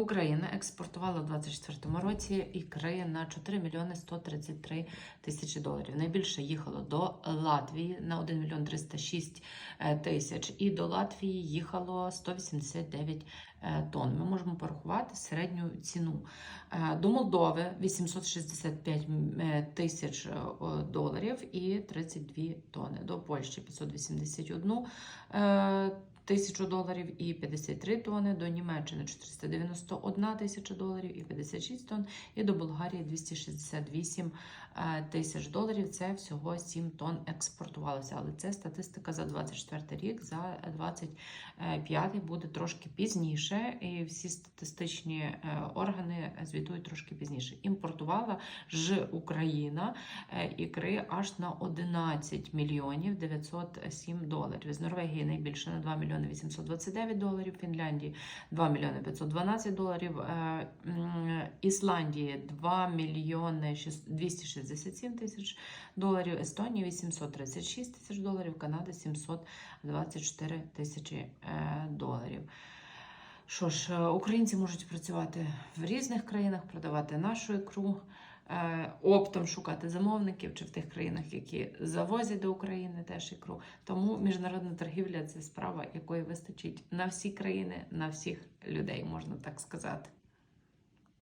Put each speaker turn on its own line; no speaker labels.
Україна експортувала в 2024 році ікри на 4 мільйони 133 тисячі доларів. Найбільше їхало до Латвії на 1 мільйон 306 е, тисяч, і до Латвії їхало 189 е, тонн. Ми можемо порахувати середню ціну. Е, до Молдови 865 тисяч доларів і 32 тонни. До Польщі 581 тисяч. Тисячу доларів і 53 тони, до Німеччини 491 тисяча доларів і 56 тонн, і до Болгарії 268 е, тисяч доларів. Це всього 7 тонн експортувалося. Але це статистика за 24 рік, за 25 буде трошки пізніше. І всі статистичні е, органи звітують трошки пізніше. Імпортувала ж Україна е, ікри аж на 11 мільйонів 907 доларів. З Норвегії найбільше на 2 мільйони. 829 доларів, Фінляндії 2 мільйони 512 доларів, е, Ісландії 2 мільйони 267 тисяч доларів, Естонії 836 тисяч доларів, Канада 724 тисячі е, доларів. Що ж, е, українці можуть працювати в різних країнах, продавати нашу ікру, оптом шукати замовників чи в тих країнах, які завозять до України теж ікру. Тому міжнародна торгівля це справа, якої вистачить на всі країни, на всіх людей, можна так сказати.